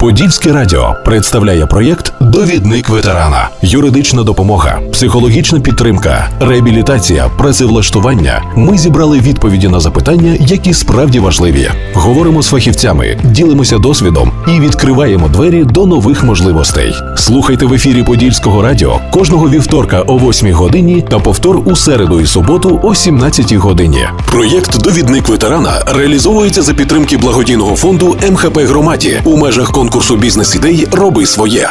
Подільське радіо представляє проєкт Довідник ветерана, юридична допомога, психологічна підтримка, реабілітація, працевлаштування. Ми зібрали відповіді на запитання, які справді важливі. Говоримо з фахівцями, ділимося досвідом і відкриваємо двері до нових можливостей. Слухайте в ефірі Подільського радіо кожного вівторка о 8 годині та повтор у середу і суботу о 17 годині. Проєкт Довідник ветерана реалізовується за підтримки благодійного фонду МХП Громаді у межах конкурсу бізнес-ідей Роби своє.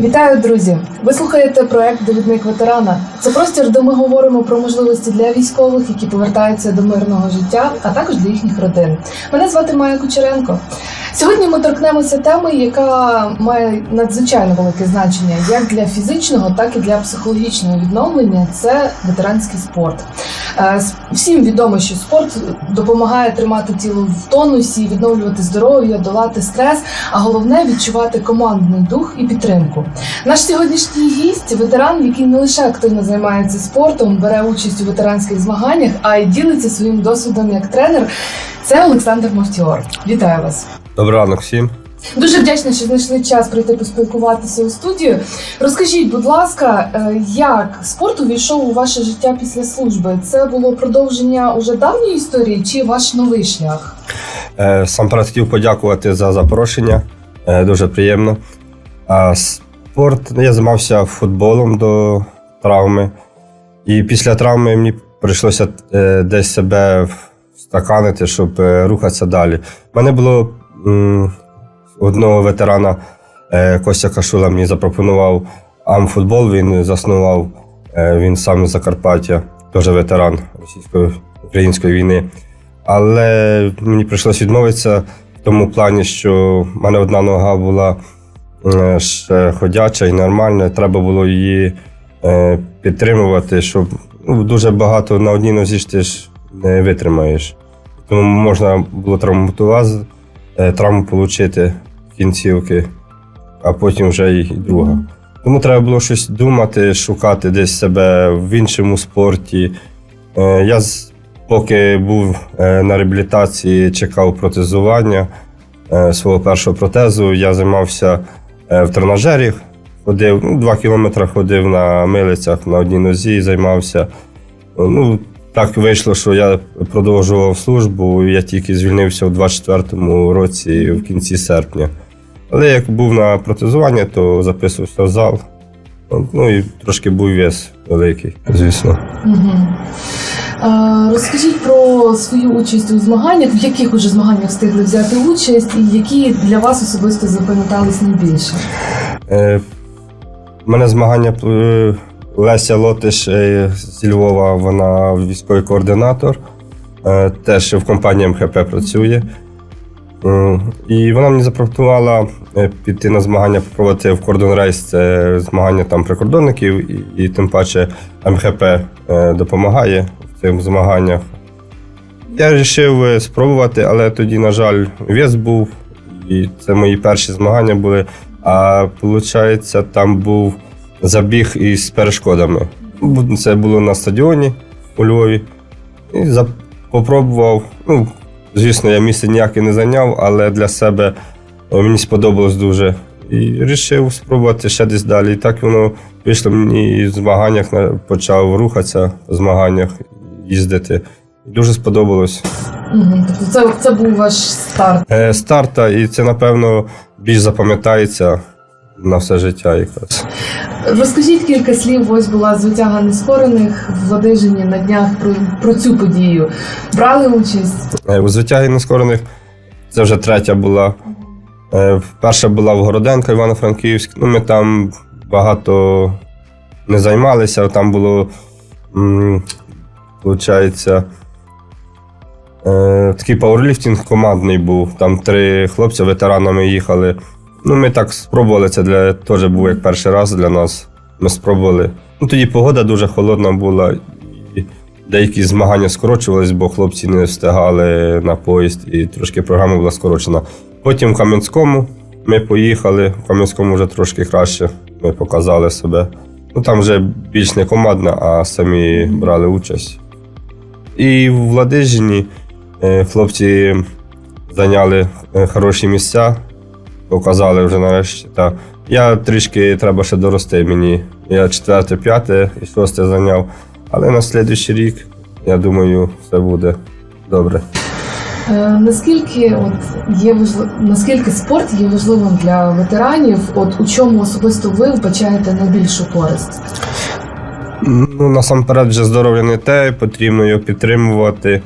Вітаю, друзі! Ви слухаєте проект Довідник ветерана. Це простір, де ми говоримо про можливості для військових, які повертаються до мирного життя, а також для їхніх родин. Мене звати Майя Кучеренко. Сьогодні ми торкнемося теми, яка має надзвичайно велике значення як для фізичного, так і для психологічного відновлення. Це ветеранський спорт. Е, Всім відомо, що спорт допомагає тримати тіло в тонусі, відновлювати здоров'я, долати стрес, а головне відчувати командний дух і підтримку. Наш сьогоднішній гість ветеран, який не лише активно займається спортом, бере участь у ветеранських змаганнях, а й ділиться своїм досвідом як тренер. Це Олександр Мовтіор. Вітаю вас. Добрий ранок всім. Дуже вдячна, що знайшли час прийти поспілкуватися у студію. Розкажіть, будь ласка, е, як спорт увійшов у ваше життя після служби? Це було продовження уже давньої історії чи ваш новий шлях? Е, Сам перед хотів подякувати за запрошення. Е, Дуже приємно. Спорт ну, я займався футболом до травми. І після травми мені прийшлося е, десь себе стаканити, щоб е, рухатися далі. У мене було одного ветерана е, Костя Кашула мені запропонував амфутбол. Він заснував, він сам з Закарпаття, теж ветеран російсько-української війни. Але мені прийшлося відмовитися в тому плані, що в мене одна нога була ще ходяча і нормальна. Треба було її е, підтримувати, щоб ну, дуже багато на одній нозі ж ти ж не витримаєш. Тому можна було травматувати, е, травму отримати кінцівки, а потім вже і друга. Тому треба було щось думати, шукати десь себе в іншому спорті. Е, Я поки був е, на реабілітації, чекав протезування е, свого першого протезу. Я займався е, в тренажері, ходив, ну, два кілометри ходив на милицях на одній нозі, займався. Ну, так вийшло, що я продовжував службу. Я тільки звільнився у 24-му році в кінці серпня. Але як був на протезування, то записувався в зал. Ну і трошки був вес великий, звісно. Угу. Е, розкажіть про свою участь у змаганнях, в яких уже змаганнях встигли взяти участь, і які для вас особисто запам'ятались найбільше? Е, У мене змагання е, Леся Лотиш е, зі Львова, вона військовий координатор, е, теж в компанії МХП працює. М, І вона мені запропонувала е, піти на змагання, попробувати в кордон рейс, це змагання там прикордонників, і, і тим паче МХП е, допомагає цих змаганнях. Я вирішив спробувати, але тоді, на жаль, вес був, і це мої перші змагання були. А виходить, там був забіг із перешкодами. Це було на стадіоні у Львові. І за... попробував. Ну, звісно, я місце ніяке не зайняв, але для себе е, мені сподобалось дуже. І вирішив спробувати ще десь далі. І так воно вийшло мені в змаганнях почав рухатися в змаганнях, їздити. Дуже сподобалось. Угу. Тобто це, це був ваш старт. Е, Старта, і це, напевно, більш запам'ятається на все життя якраз. Розкажіть кілька слів. Ось була звитяга нескорених в Ладижині на днях про, про цю подію. Брали участь? Е, У звитягі нескорених це вже третя була. Е, Перша була в Городенко, Івано-Франківськ. Ну, ми там багато не займалися, там було, виходить, е, такий пауерліфтинг командний був. Там три хлопці ветеранами їхали. Ну, ми так спробували, це для, теж був як перший раз для нас. Ми спробували. Ну, тоді погода дуже холодна була. І деякі змагання скорочувались, бо хлопці не встигали на поїзд, і трошки програма була скорочена. Потім в Кам'янському ми поїхали. В Кам'янському вже трошки краще. Ми показали себе. Ну там вже більш не командна, а самі брали участь. І в Ладижині е, хлопці зайняли е, хороші місця, показали вже нарешті. Та я трішки треба ще дорости мені. Я четверте, п'яте і шосте зайняв. Але на слідуючий рік, я думаю, все буде добре. Е, Наскільки от є важлив... наскільки спорт є важливим для ветеранів? От у чому особисто ви вбачаєте найбільшу користь? Ну, насамперед, вже здоров'я не те, потрібно його підтримувати.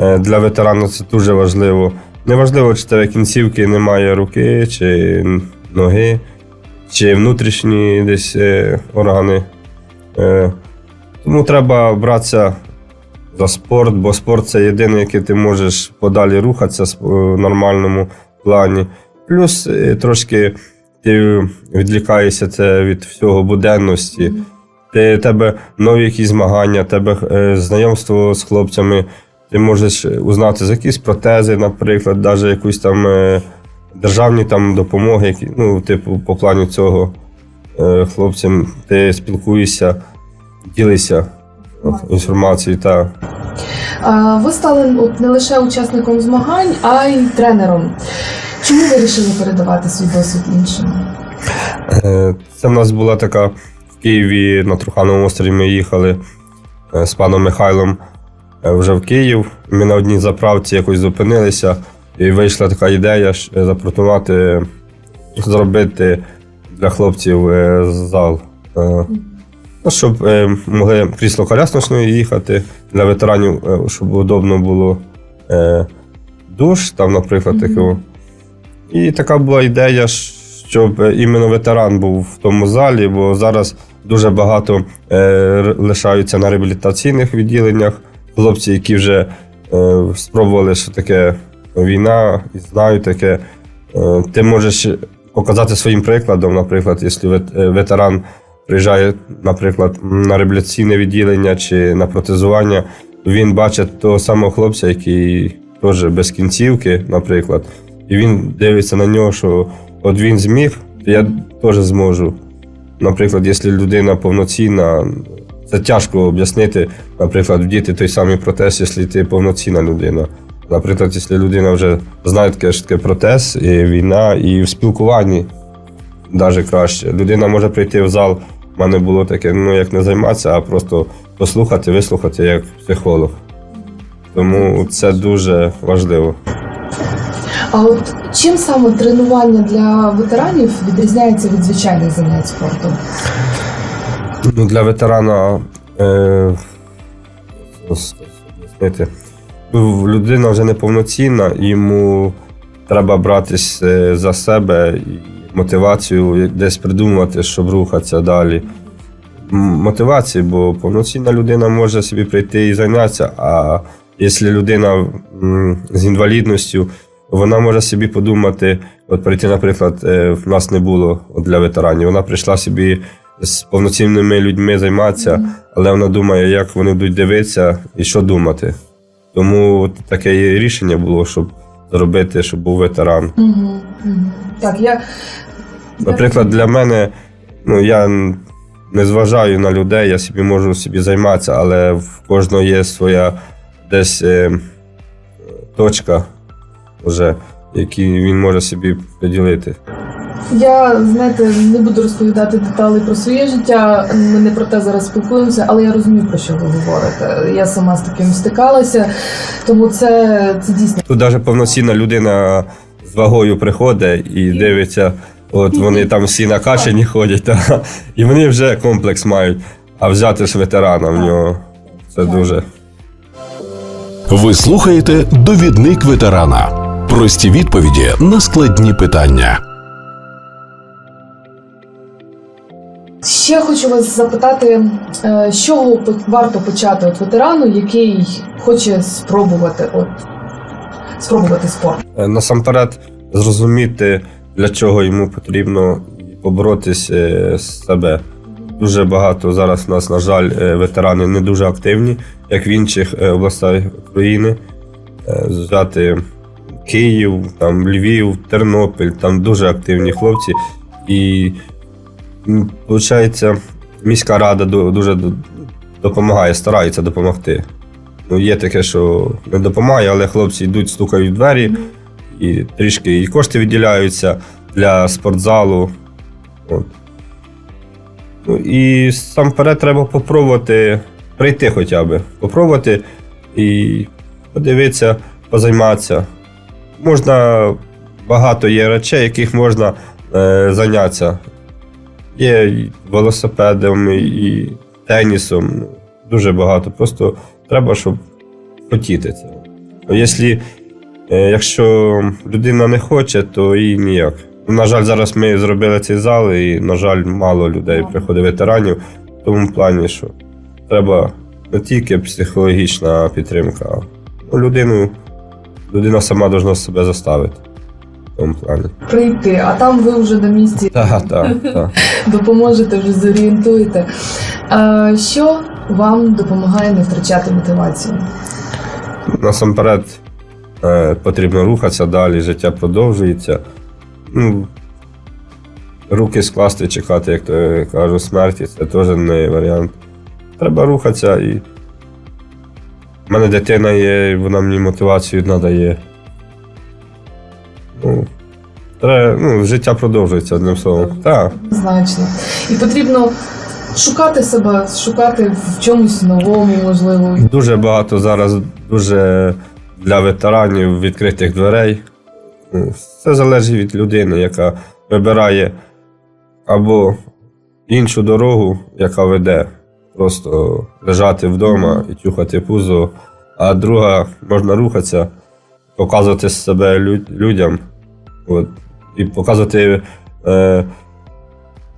Е, Для ветерана це дуже важливо. Неважливо, чи тебе кінцівки немає руки, чи ноги, чи внутрішні десь е, органи. Е, Тому треба братися за спорт, бо спорт це єдине, яке ти можеш подалі рухатися в нормальному плані. Плюс трошки ти відлікаєшся це від всього буденності. Ти тебе нові якісь змагання, тебе е, знайомство з хлопцями. Ти можеш узнати за якісь протези, наприклад, навіть якусь там е, державні там допомоги, які, ну, типу, по плану цього е, хлопцям ти спілкуєшся, ділишся от, інформацією. Та. А, Ви стали от не лише учасником змагань, а й тренером. Чому ви вирішили передавати свій досвід іншим? Е, Це в нас була така в Києві на Трухановому острові. Ми їхали е, з паном Михайлом е, вже в Київ. Ми на одній заправці якось зупинилися, і вийшла така ідея е, запропонувати зробити для хлопців зал. Ну, щоб е, могли крісло колясночною їхати для ветеранів, е, щоб удобно було е, душ, там, наприклад, Мгм. такого. І така була ідея, щоб іменно ветеран був в тому залі, бо зараз дуже багато е, лишаються на реабілітаційних відділеннях. Хлопці, які вже е, спробували, що таке війна, і знають таке. Е, ти можеш показати своїм прикладом, наприклад, якщо е, ветеран приїжджає, наприклад, на реабілітаційне відділення чи на протезування, він бачить того самого хлопця, який теж без кінцівки, наприклад, і він дивиться на нього, що от він зміг, то я теж зможу. Наприклад, якщо людина повноцінна, це тяжко об'яснити, наприклад, вдіти той самий протез, якщо ти повноцінна людина. Наприклад, якщо людина вже знає таке, що таке протез, і війна, і в спілкуванні навіть краще. Людина може прийти в зал, в мене було таке, ну як не займатися, а просто послухати, вислухати як психолог. Тому це дуже важливо. А от чим саме тренування для ветеранів відрізняється від звичайних занять спорту? Ну, для ветерана е, людина вже неповноцінна, йому треба братись е, за себе мотивацію десь придумувати, щоб рухатися далі. Мотивації, бо повноцінна людина може собі прийти і зайнятися, а якщо людина з інвалідністю, вона може собі подумати, от прийти, наприклад, е, в нас не було для ветеранів. Вона прийшла собі з повноцінними людьми займатися, але вона думає, як вони будуть дивитися і що думати. Тому от таке рішення було, щоб зробити, щоб був ветеран. Угу, угу. Так, я Наприклад, для мене, ну я не зважаю на людей, я собі можу собі займатися, але в кожного є своя десь е, точка, вже, які він може собі приділити. Я знаєте, не буду розповідати деталі про своє життя. Ми не про те зараз спілкуємося, але я розумію про що ви говорите. Я сама з таким стикалася, тому це, це дійсно. Тут навіть повноцінна людина з вагою приходить і дивиться, от вони там всі накачані ходять, та, і вони вже комплекс мають. А взяти ж ветерана в нього це дуже. Ви слухаєте довідник ветерана. Прості відповіді на складні питання. Ще хочу вас запитати, е, з чого варто почати от ветерану, який хоче спробувати от спробувати спорт. Е, Насамперед, зрозуміти, для чого йому потрібно поборотись е, з себе. Дуже багато зараз у нас, на жаль, ветерани не дуже активні, як в інших областях України. Взяти Київ, там, Львів, Тернопіль, там дуже активні хлопці. І виходить, міська рада дуже допомагає, старається допомогти. Ну, є таке, що не допомагає, але хлопці йдуть, стукають в двері, і трішки і кошти виділяються для спортзалу. От. Ну, і сам вперед треба попробувати прийти хоча б. Попробувати і подивитися, позайматися. Можна багато є речей, яких можна е, зайнятися. Є велосипедом, і тенісом. ну, Дуже багато. Просто треба, щоб хотіти це. Якщо, е, якщо людина не хоче, то і ніяк. На жаль, зараз ми зробили цей зал, і, на жаль, мало людей приходить ветеранів в тому плані, що треба не тільки психологічна підтримка, а ну, людину, людина сама повинна себе заставити. В тому плані. Прийти, а там ви вже на місці Так, так, так. допоможете, вже зорієнтуєте. А, що вам допомагає не втрачати мотивацію? Насамперед е, потрібно рухатися далі, життя продовжується. Ну, руки скласти, чекати, як то я кажу, смерті це теж не варіант. Треба рухатися і. У мене дитина є, вона мені мотивацію надає. Ну, треба, ну, життя продовжується одним словом. Так. Значно. І потрібно шукати себе, шукати в чомусь новому, можливо. Дуже багато зараз дуже для ветеранів відкритих дверей. Ну, Це залежить від людини, яка вибирає або іншу дорогу, яка веде, просто лежати вдома і тюхати пузо, а друга можна рухатися, показувати себе лю- людям. От, і показувати е,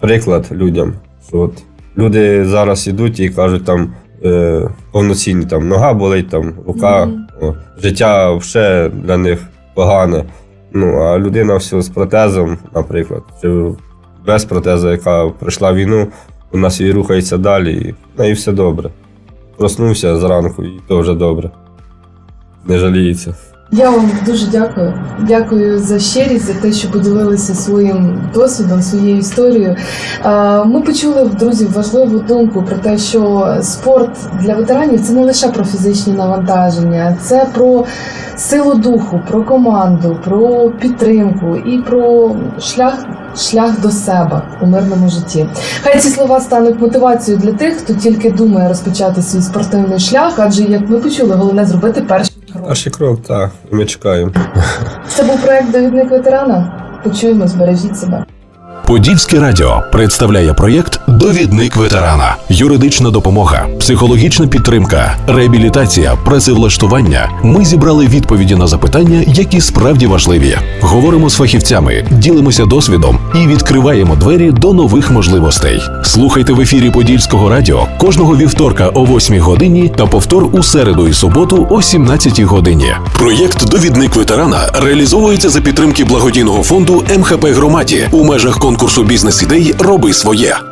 приклад людям. Що от люди зараз ідуть і кажуть, там е, повноцінні там нога болить, там рука, Мгм. о, життя вже для них погане. Ну, а людина все з протезом, наприклад, чи без протезу, яка пройшла війну, у нас і рухається далі, і в неї все добре. Проснувся зранку, і то вже добре. Не жаліється. Я вам дуже дякую. Дякую за щирість, за те, що поділилися своїм досвідом, своєю історією. Ми почули в друзів важливу думку про те, що спорт для ветеранів це не лише про фізичні навантаження, це про силу духу, про команду, про підтримку і про шлях. Шлях до себе у мирному житті. Хай ці слова стануть мотивацією для тих, хто тільки думає розпочати свій спортивний шлях, адже як ми почули, головне зробити перший крок. Перший крок, так, ми чекаємо. Це був проект Довідник ветерана. Почуємо, збережіть себе. Подільське радіо представляє проєкт Довідник ветерана, юридична допомога, психологічна підтримка, реабілітація, працевлаштування. Ми зібрали відповіді на запитання, які справді важливі. Говоримо з фахівцями, ділимося досвідом і відкриваємо двері до нових можливостей. Слухайте в ефірі Подільського радіо кожного вівторка о 8 годині та повтор у середу і суботу о 17 годині. Проєкт Довідник ветерана реалізовується за підтримки благодійного фонду МХП Громаді у межах конкурсу бізнес ідей Роби своє.